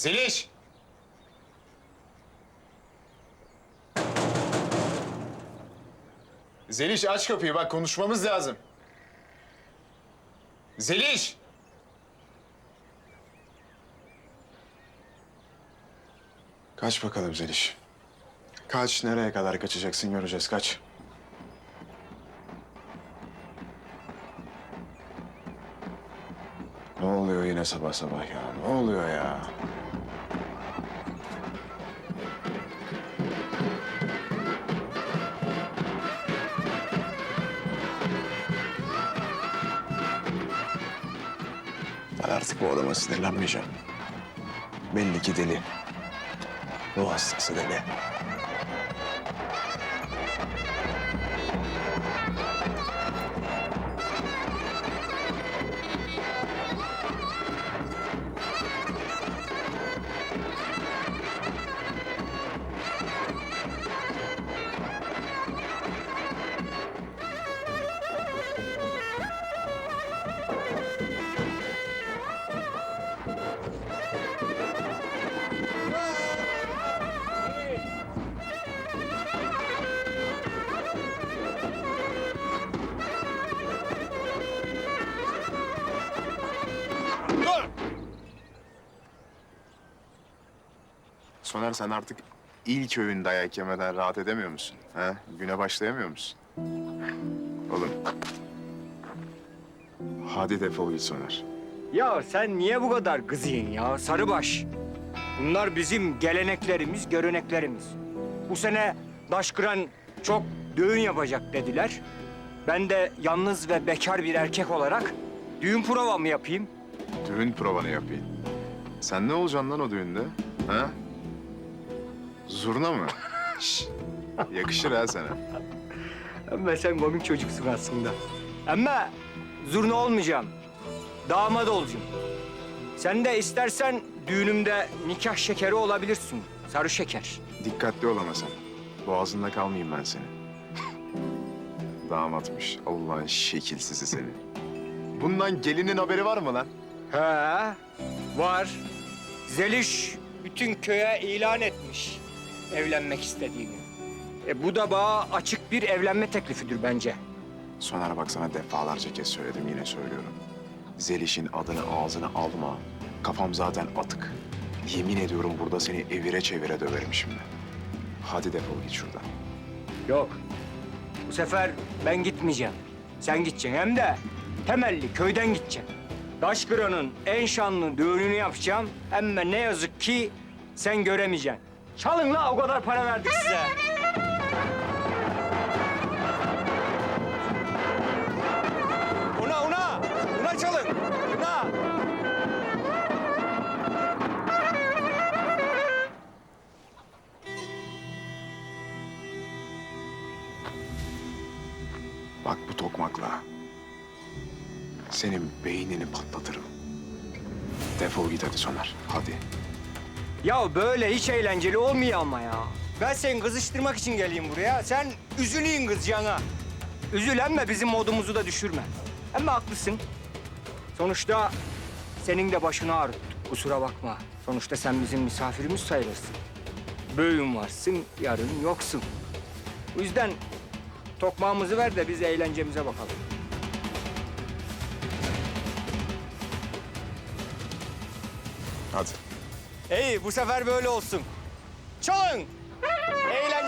Zeliş! Zeliş aç kapıyı bak konuşmamız lazım. Zeliş! Kaç bakalım Zeliş. Kaç, nereye kadar kaçacaksın göreceğiz, kaç. Ne oluyor yine sabah sabah ya? Ne oluyor ya? Artık bu adama sinirlenmeyeceğim. Belli ki deli. Bu hastası deli. Soner sen artık ilk öğün dayak yemeden rahat edemiyor musun? Ha? Güne başlayamıyor musun? Oğlum. Hadi defol git Soner. Ya sen niye bu kadar kızıyın ya Sarıbaş? Bunlar bizim geleneklerimiz, göreneklerimiz. Bu sene Daşkıran çok düğün yapacak dediler. Ben de yalnız ve bekar bir erkek olarak düğün provamı yapayım. Düğün provanı yapayım. Sen ne olacaksın lan o düğünde? Ha? Zurna mı? Şş, Yakışır ha sana. Ama sen komik çocuksun aslında. Ama zurna olmayacağım. Damat olacağım. Sen de istersen düğünümde nikah şekeri olabilirsin. Sarı şeker. Dikkatli ol ama sen. Boğazında kalmayayım ben senin. Damatmış. Allah'ın şekilsizi seni. Bundan gelinin haberi var mı lan? He, var. Zeliş bütün köye ilan etmiş evlenmek istediğini. E bu da bana açık bir evlenme teklifidir bence. Soner bak sana defalarca kez söyledim yine söylüyorum. Zeliş'in adını ağzına alma. Kafam zaten atık. Yemin ediyorum burada seni evire çevire döverim şimdi. Hadi defol git şuradan. Yok. Bu sefer ben gitmeyeceğim. Sen gideceksin hem de temelli köyden gideceksin. Daşkıran'ın en şanlı düğününü yapacağım. Ama ne yazık ki sen göremeyeceksin. Çalın la o kadar para verdik size. Una una! Una çalın! Una! Bak bu tokmakla senin beynini patlatırım. Defol git hadi Soner. Hadi. Ya böyle hiç eğlenceli olmuyor ama ya. Ben seni kızıştırmak için geleyim buraya. Sen üzüleyim kızcağına. Üzülenme bizim modumuzu da düşürme. Ama haklısın. Sonuçta senin de başını ağrıttı. Kusura bakma. Sonuçta sen bizim misafirimiz sayılırsın. Bugün varsın, yarın yoksun. O yüzden tokmağımızı ver de biz eğlencemize bakalım. Hadi. İyi, bu sefer böyle olsun. Çalın! Devam.